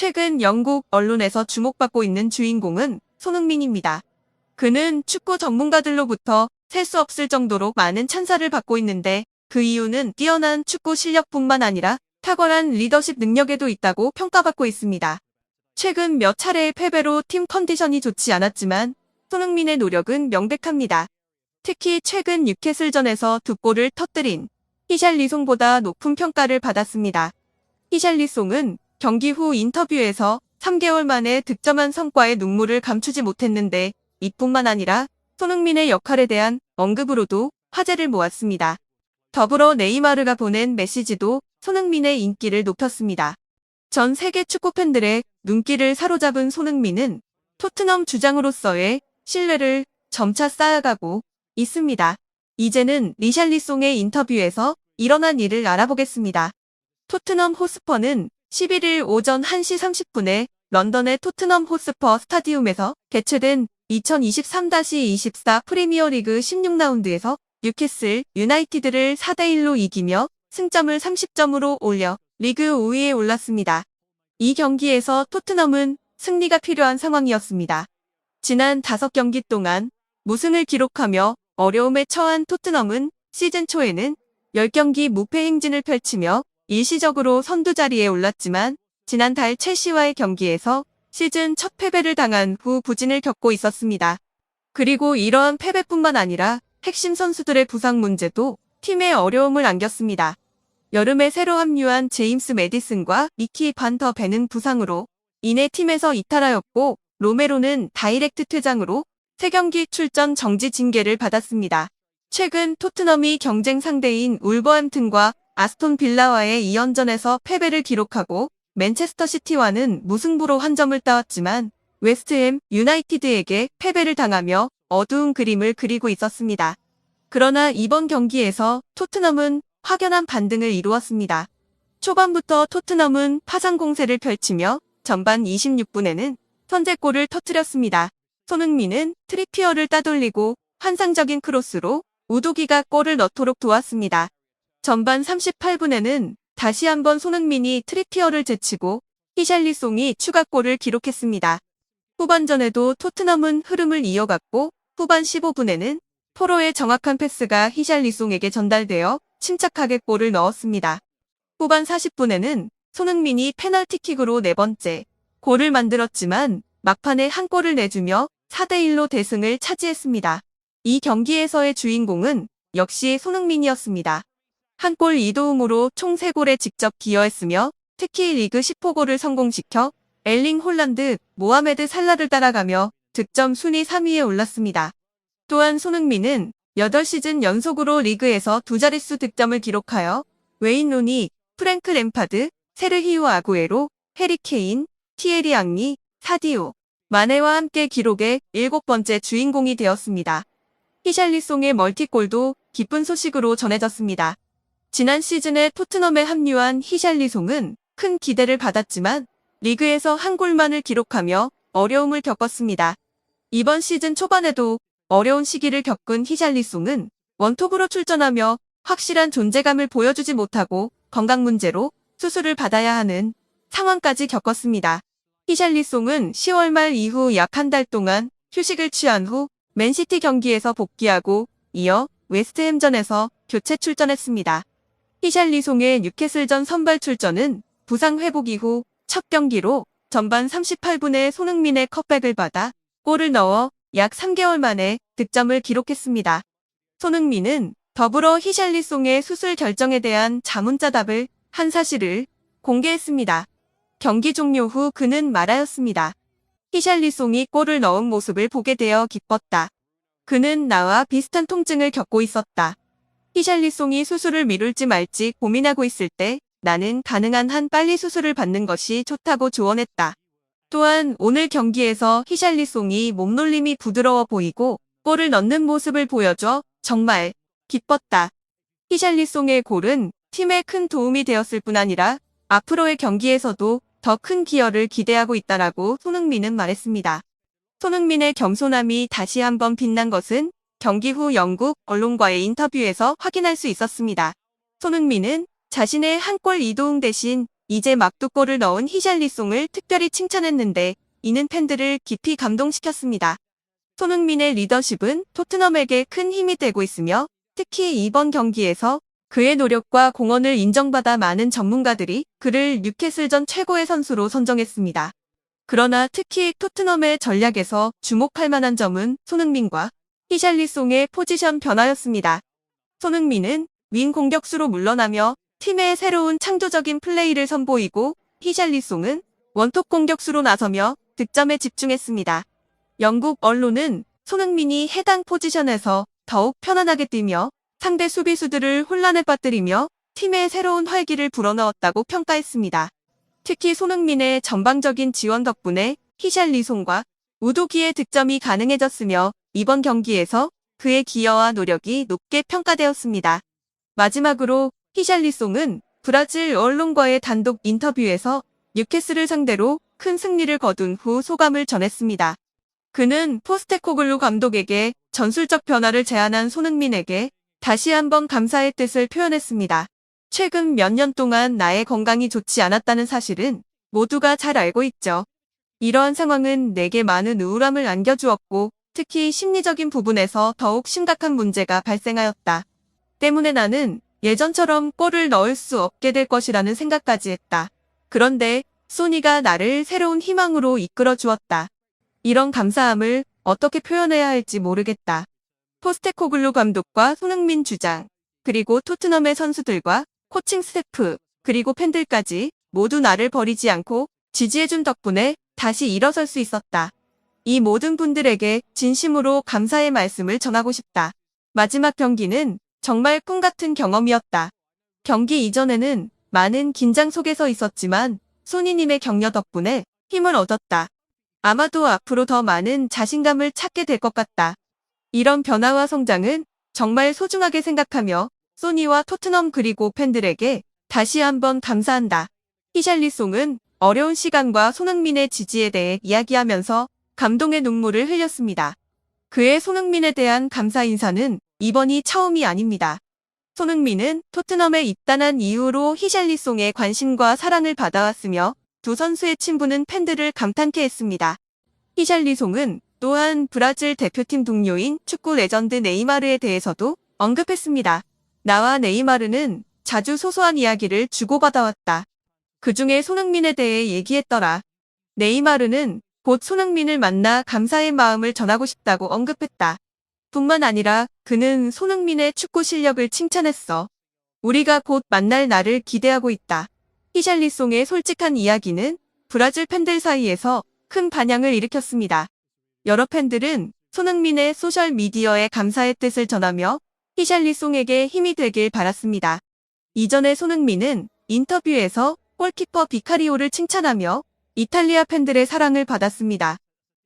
최근 영국 언론에서 주목받고 있는 주인공은 손흥민입니다. 그는 축구 전문가들로부터 셀 수 없을 정도로 많은 찬사를 받고 있는데 그 이유는 뛰어난 축구 실력뿐만 아니라 탁월한 리더십 능력에도 있다고 평가받고 있습니다. 최근 몇 차례의 패배로 팀 컨디션이 좋지 않았지만 손흥민의 노력은 명백합니다. 특히 최근 뉴캐슬전에서 두 골을 터뜨린 히샬리송보다 높은 평가를 받았습니다. 히샬리송은 경기 후 인터뷰에서 3개월 만에 득점한 성과에 눈물을 감추지 못했는데 이뿐만 아니라 손흥민의 역할에 대한 언급으로도 화제를 모았습니다. 더불어 네이마르가 보낸 메시지도 손흥민의 인기를 높였습니다. 전 세계 축구 팬들의 눈길을 사로잡은 손흥민은 토트넘 주장으로서의 신뢰를 점차 쌓아가고 있습니다. 이제는 리샬리송의 인터뷰에서 일어난 일을 알아보겠습니다. 토트넘 호스퍼는 11일 오전 1시 30분에 런던의 토트넘 호스퍼 스타디움에서 개최된 2023-24 프리미어리그 16라운드에서 뉴캐슬 유나이티드를 4대1로 이기며 승점을 30점으로 올려 리그 5위에 올랐습니다. 이 경기에서 토트넘은 승리가 필요한 상황이었습니다. 지난 5경기 동안 무승을 기록하며 어려움에 처한 토트넘은 시즌 초에는 10경기 무패 행진을 펼치며 일시적으로 선두 자리에 올랐지만 지난달 첼시와의 경기에서 시즌 첫 패배를 당한 후 부진을 겪고 있었습니다. 그리고 이러한 패배뿐만 아니라 핵심 선수들의 부상 문제도 팀에 어려움을 안겼습니다. 여름에 새로 합류한 제임스 메디슨과 미키 반터 벤은 부상으로 이내 팀에서 이탈하였고 로메로는 다이렉트 퇴장으로 3경기 출전 정지 징계를 받았습니다. 최근 토트넘이 경쟁 상대인 울버햄튼과 아스톤 빌라와의 2연전에서 패배를 기록하고 맨체스터 시티와는 무승부로 한 점을 따왔지만 웨스트햄 유나이티드에게 패배를 당하며 어두운 그림을 그리고 있었습니다. 그러나 이번 경기에서 토트넘은 확연한 반등을 이루었습니다. 초반부터 토트넘은 파상 공세를 펼치며 전반 26분에는 선제골을 터뜨렸습니다. 손흥민은 트리피어를 따돌리고 환상적인 크로스로 우도기가 골을 넣도록 도왔습니다. 전반 38분에는 다시 한번 손흥민이 트리피어를 제치고 히샬리송이 추가골을 기록했습니다. 후반전에도 토트넘은 흐름을 이어갔고 후반 15분에는 포로의 정확한 패스가 히샬리송에게 전달되어 침착하게 골을 넣었습니다. 후반 40분에는 손흥민이 페널티킥으로 네 번째 골을 만들었지만 막판에 한 골을 내주며 4대1로 대승을 차지했습니다. 이 경기에서의 주인공은 역시 손흥민이었습니다. 한 골 2도움으로 총 3골에 직접 기여했으며 특히 리그 10호골을 성공시켜 엘링 홀란드, 모하메드 살라를 따라가며 득점 순위 3위에 올랐습니다. 또한 손흥민은 8시즌 연속으로 리그에서 두 자릿수 득점을 기록하여 웨인 루니, 프랭크 램파드, 세르히우 아구에로, 해리 케인, 티에리 앙리, 사디오, 마네와 함께 기록의 일곱 번째 주인공이 되었습니다. 히샬리송의 멀티골도 기쁜 소식으로 전해졌습니다. 지난 시즌에 토트넘에 합류한 히샬리송은 큰 기대를 받았지만 리그에서 한 골만을 기록하며 어려움을 겪었습니다. 이번 시즌 초반에도 어려운 시기를 겪은 히샬리송은 원톱으로 출전하며 확실한 존재감을 보여주지 못하고 건강 문제로 수술을 받아야 하는 상황까지 겪었습니다. 히샬리송은 10월 말 이후 약 한 달 동안 휴식을 취한 후 맨시티 경기에서 복귀하고 이어 웨스트햄전에서 교체 출전했습니다. 히샬리송의 뉴캐슬전 선발 출전은 부상 회복 이후 첫 경기로 전반 38분에 손흥민의 컵백을 받아 골을 넣어 약 3개월 만에 득점을 기록했습니다. 손흥민은 더불어 히샬리송의 수술 결정에 대한 자문자답을 한 사실을 공개했습니다. 경기 종료 후 그는 말하였습니다. 히샬리송이 골을 넣은 모습을 보게 되어 기뻤다. 그는 나와 비슷한 통증을 겪고 있었다. 히샬리송이 수술을 미룰지 말지 고민하고 있을 때 나는 가능한 한 빨리 수술을 받는 것이 좋다고 조언했다. 또한 오늘 경기에서 히샬리송이 몸놀림이 부드러워 보이고 골을 넣는 모습을 보여줘 정말 기뻤다. 히샬리송의 골은 팀에 큰 도움이 되었을 뿐 아니라 앞으로의 경기에서도 더 큰 기여를 기대하고 있다라고 손흥민은 말했습니다. 손흥민의 겸손함이 다시 한번 빛난 것은 경기 후 영국 언론과의 인터뷰에서 확인할 수 있었습니다. 손흥민은 자신의 한 골 이도움 대신 이제 막두골을 넣은 히샬리송을 특별히 칭찬했는데 이는 팬들을 깊이 감동시켰습니다. 손흥민의 리더십은 토트넘에게 큰 힘이 되고 있으며 특히 이번 경기에서 그의 노력과 공헌을 인정받아 많은 전문가들이 그를 뉴캐슬전 최고의 선수로 선정했습니다. 그러나 특히 토트넘의 전략에서 주목할 만한 점은 손흥민과 히샬리송의 포지션 변화였습니다. 손흥민은 윙 공격수로 물러나며 팀의 새로운 창조적인 플레이를 선보이고 히샬리송은 원톱 공격수로 나서며 득점에 집중했습니다. 영국 언론은 손흥민이 해당 포지션에서 더욱 편안하게 뛰며 상대 수비수들을 혼란에 빠뜨리며 팀의 새로운 활기를 불어넣었다고 평가했습니다. 특히 손흥민의 전방적인 지원 덕분에 히샬리송과 우도기의 득점이 가능해졌으며 이번 경기에서 그의 기여와 노력이 높게 평가되었습니다. 마지막으로 히샬리송은 브라질 언론과의 단독 인터뷰에서 뉴캐슬을 상대로 큰 승리를 거둔 후 소감을 전했습니다. 그는 포스테코글루 감독에게 전술적 변화를 제안한 손흥민에게 다시 한번 감사의 뜻을 표현했습니다. 최근 몇 년 동안 나의 건강이 좋지 않았다는 사실은 모두가 잘 알고 있죠. 이러한 상황은 내게 많은 우울함을 안겨주었고 특히 심리적인 부분에서 더욱 심각한 문제가 발생하였다. 때문에 나는 예전처럼 골을 넣을 수 없게 될 것이라는 생각까지 했다. 그런데 소니가 나를 새로운 희망으로 이끌어 주었다. 이런 감사함을 어떻게 표현해야 할지 모르겠다. 포스테코글루 감독과 손흥민 주장, 그리고 토트넘의 선수들과 코칭 스태프, 그리고 팬들까지 모두 나를 버리지 않고 지지해준 덕분에 다시 일어설 수 있었다. 이 모든 분들에게 진심으로 감사의 말씀을 전하고 싶다. 마지막 경기는 정말 꿈 같은 경험이었다. 경기 이전에는 많은 긴장 속에서 있었지만 소니님의 격려 덕분에 힘을 얻었다. 아마도 앞으로 더 많은 자신감을 찾게 될 것 같다. 이런 변화와 성장은 정말 소중하게 생각하며 소니와 토트넘 그리고 팬들에게 다시 한번 감사한다. 히샬리송은 어려운 시간과 손흥민의 지지에 대해 이야기하면서 감동의 눈물을 흘렸습니다. 그의 손흥민에 대한 감사 인사는 이번이 처음이 아닙니다. 손흥민은 토트넘에 입단한 이후로 히샬리송의 관심과 사랑을 받아왔으며 두 선수의 친분은 팬들을 감탄케 했습니다. 히샬리송은 또한 브라질 대표팀 동료인 축구 레전드 네이마르에 대해서도 언급했습니다. 나와 네이마르는 자주 소소한 이야기를 주고받아왔다. 그 중에 손흥민에 대해 얘기했더라. 네이마르는 곧 손흥민을 만나 감사의 마음을 전하고 싶다고 언급했다. 뿐만 아니라 그는 손흥민의 축구 실력을 칭찬했어. 우리가 곧 만날 날을 기대하고 있다. 히샬리송의 솔직한 이야기는 브라질 팬들 사이에서 큰 반향을 일으켰습니다. 여러 팬들은 손흥민의 소셜미디어에 감사의 뜻을 전하며 히샬리송에게 힘이 되길 바랐습니다. 이전에 손흥민은 인터뷰에서 골키퍼 비카리오를 칭찬하며 이탈리아 팬들의 사랑을 받았습니다.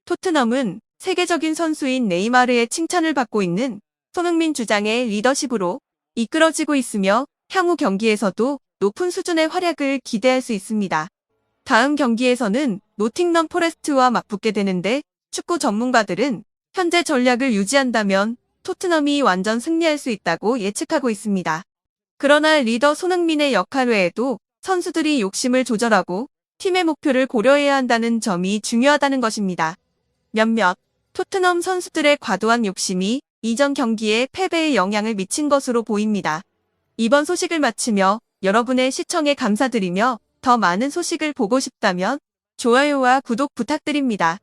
토트넘은 세계적인 선수인 네이마르의 칭찬을 받고 있는 손흥민 주장의 리더십으로 이끌어지고 있으며 향후 경기에서도 높은 수준의 활약을 기대할 수 있습니다. 다음 경기에서는 노팅넘 포레스트와 맞붙게 되는데 축구 전문가들은 현재 전략을 유지한다면 토트넘이 완전 승리할 수 있다고 예측하고 있습니다. 그러나 리더 손흥민의 역할 외에도 선수들이 욕심을 조절하고 팀의 목표를 고려해야 한다는 점이 중요하다는 것입니다. 몇몇 토트넘 선수들의 과도한 욕심이 이전 경기에 패배에 영향을 미친 것으로 보입니다. 이번 소식을 마치며 여러분의 시청에 감사드리며 더 많은 소식을 보고 싶다면 좋아요와 구독 부탁드립니다.